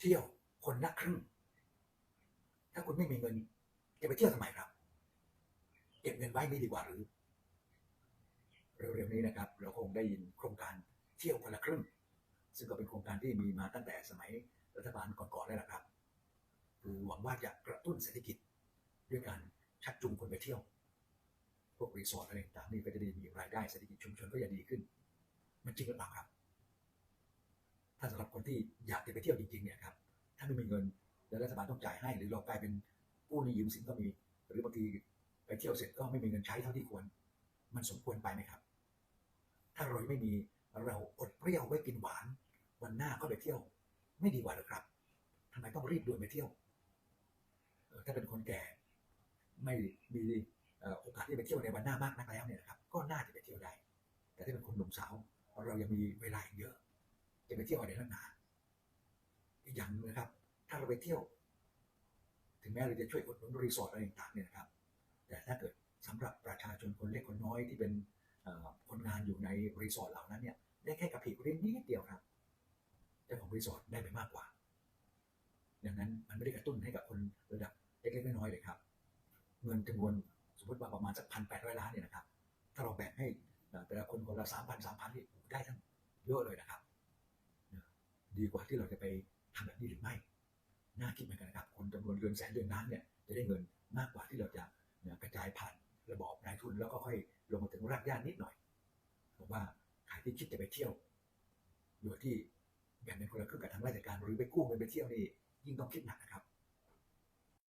เที่ยวคนละครึ่ง ถ้าคุณไม่มีเงินจะไปเที่ยวทำไมครับ เก็บเงินไว้ไม่ดีกว่าหรือ เร็วๆนี้นะครับ เราคงได้ยินโครงการเที่ยวคนละครึ่ง ซึ่งก็เป็นโครงการที่มีมาตั้งแต่สมัยรัฐบาลก่อนๆแล้วนะครับ คือหวังว่าจะกระตุ้นเศรษฐกิจ ด้วยการชักจูงคนไปเที่ยว พวกรีสอร์ทอะไรต่างๆนี่ก็จะได้มีรายได้เศรษฐกิจชุมชนก็จะดีขึ้น มันจริงหรือเปล่าครับ ถ้าสำหรับคนที่อยากจะไปเที่ยวจริงๆเนี่ยครับถ้าไม่มีเงินแล้วรัฐบาลต้องจ่ายให้ หรือเรากลายเป็นผู้หนี้ยืมสินก็มี หรือบางทีไปเที่ยวเสร็จก็ไม่มีเงินใช้เท่าที่ควร มันสมควรไปไหมครับ ถ้าเราไม่มีเราอดเปรี้ยวไว้กินหวาน วันหน้าก็ไปเที่ยว ไม่ดีกว่าหรือครับทำไมต้องรีบด่วนไปเที่ยวถ้าเป็นคนแก่ไม่มีโอกาสที่จะไปเที่ยวในวันหน้ามากนักแล้วเนี่ยนะครับ ก็น่าจะไปเที่ยวได้ แต่ถ้าเป็นคนหนุ่มสาวเรายังมีเวลาอีกเยอะ จะไปเที่ยวอะไรนักหนาอีกอย่างนึงนะครับ ถ้าเราไปเที่ยว ถึงแม้เราจะช่วยอุดหนุนรีสอร์ทอะไรต่างๆเนี่ยนะครับ แต่ถ้าเกิดสำหรับประชาชนคนเล็กคนน้อยที่เป็นคนงานอยู่ในรีสอร์ทเหล่านั้นเนี่ยได้แค่กับผีกเรียนนิดเดียวครับเจ้าของรีสอร์ทได้ไปมากกว่าดังนั้นมันไม่ได้กระตุ้นให้กับคนระดับเล็กๆน้อยๆเลยครับ เงินจำนวนสมมติว่าประมาณสักพันแปดร้อยล้านเนี่ยนะครับ ถ้าเราแบ่งให้แต่ละคนคนละสามพันสามพันนี่ได้ทั้งเยอะเลยนะครับ ดีกว่าที่เราจะไปทำแบบนี้หรือไม่ น่าคิดเหมือนกันนะครับ คนจำนวนเดือนแสนเดือนล้านเนี่ยจะได้เงินมากกว่าที่เราจะกระจายผ่านระบอบนายทุนแล้วก็ค่อยลงมาถึงรากหญ้านิดหน่อยผมว่าใครที่คิดจะไปเที่ยวโดยที่แบ่งเป็นคนละครึ่งกับทางราชการหรือไปกู้เงินไปเที่ยวนี่ยิ่งต้องคิดหนักนะครับ